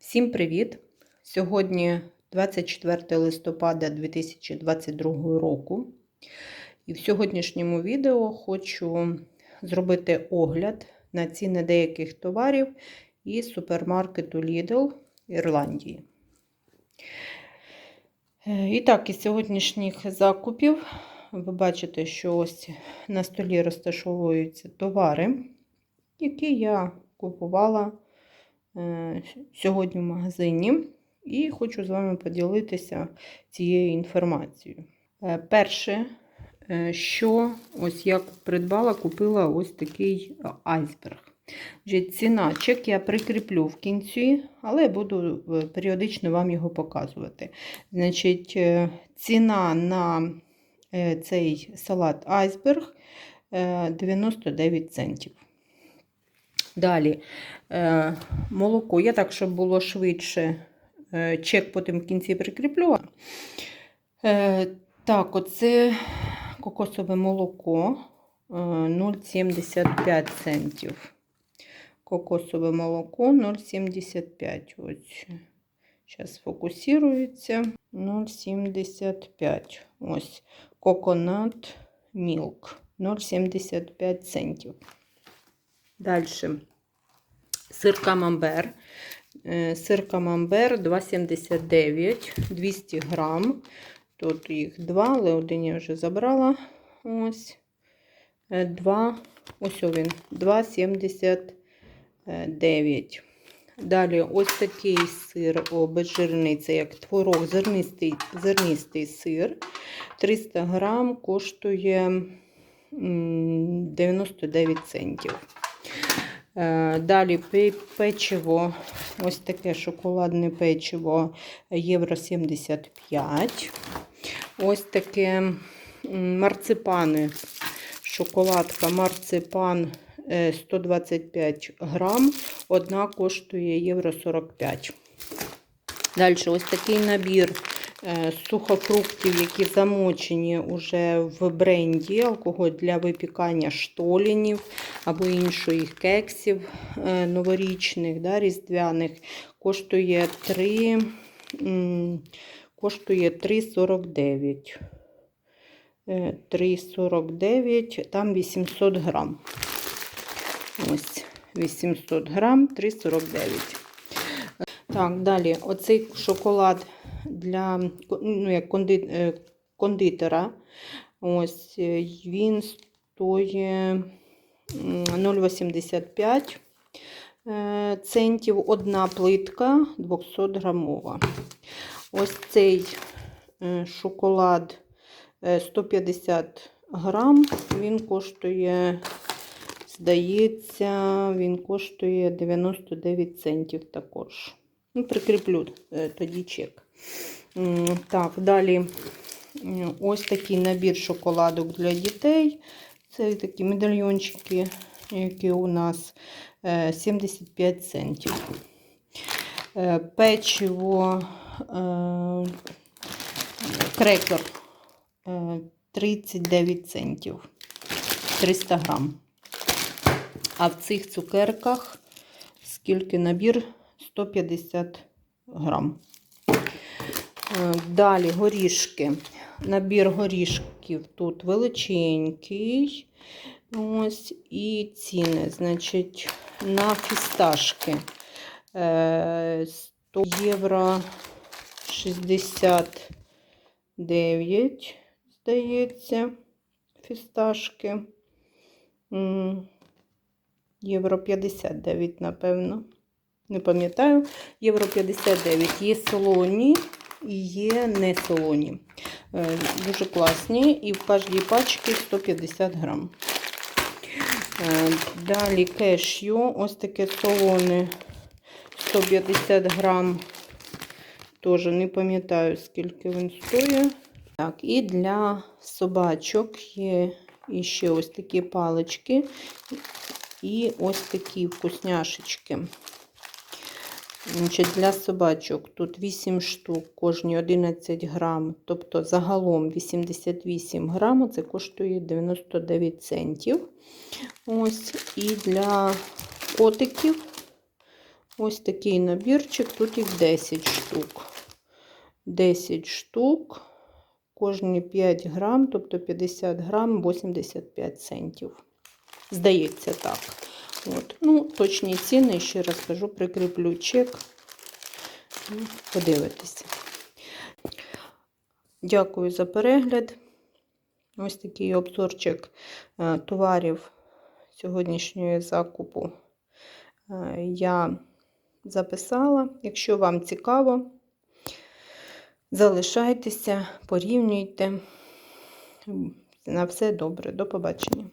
Всім привіт! Сьогодні 24 листопада 2022 року. І в сьогоднішньому відео хочу зробити огляд на ціни деяких товарів із супермаркету Lidl Ірландії. Е, І так, із сьогоднішніх закупів ви бачите, що ось на столі розташовуються товари, які я купувала сьогодні в магазині, і хочу з вами поділитися цією інформацією. Е, Перше, е, що ось я придбала, купила ось такий айсберг. Ціна чек я прикріплю в кінці, але буду е, періодично вам його показувати. Значить, е, ціна на е, цей салат айсберг е, 99 центів. Далі е, молоко. Я так, щоб було швидше, е, чек потім в кінці прикріплю. Е, так, оце кокосове молоко е, 0,75 центів. Кокосове молоко 0,75. Ось. Зараз фокусується. 0,75. Ось. Coconut Milk 0,75 центів. Далі. Сир камамбер. Е, Сир камамбер 2,79, 200 грам. Тут їх два, але один я вже забрала. Ось. Е, Два. Ось він. 2,79. Далі ось такий сир безжирний, це як творог, зернистий, зернистий сир. 300 грам коштує 99 центів. Е, Далі печиво, ось таке шоколадне печиво. Євро 75. Ось таке марципани, шоколадка марципан е, 125 грам, одна коштує євро 45. Далі ось такий набір е, сухофруктів, які замочені уже в бренді, алкоголь для випікання штолінів або іншої кексів е, новорічних, да, різдвяних, коштує 3, коштує 3,49. Е, 3,49, там 800 грам. Ось 800 грам, 3,49. Так, далі оцей шоколад для ну, як е, кондитера. Ось е, він стоїть 0,85 е, центів. Одна плитка 200 грамова. Ось цей шоколад е, 150 грам. Він коштує, здається, він коштує 99 центів також. Ну, прикріплю тоді чек. Так, далі ось такий набір шоколадок для дітей. Це такі медальйончики, які у нас е, 75 центів. Е, Печиво е, крекер е, 39 центів. 300 грам. А в цих цукерках скільки набір? 150 грам. Е, Далі горішки. Набір горішків тут величенький. Ось і ціни. Значить, на фісташки е, 100 євро 69, здається, фісташки. Євро 59, напевно. Не пам'ятаю. Євро 59. Є солоні і є не солоні. Е, Дуже класні. І в кожній пачці 150 грам. Е, Далі кешю. Ось таке солоне 150 грам. Теж не пам'ятаю, скільки він стоїть. Так, і для собачок є ще ось такі палички. І ось такі вкусняшечки. Значить, Для собачок тут 8 штук, кожні 11 грам, тобто загалом 88 грам, це коштує 99 центів. Ось, І для котиків ось такий набірчик, тут їх 10 штук. 10 штук, кожні 5 грам, тобто 50 грам 85 центів. Здається, так. От. Ну, точні ціни, ще раз кажу, прикріплю чек. Ну, Подивитися. Дякую за перегляд. Ось такий обзорчик е, товарів сьогоднішньої закупу е, я записала. Якщо вам цікаво, залишайтеся, порівнюйте. На все добре. До побачення.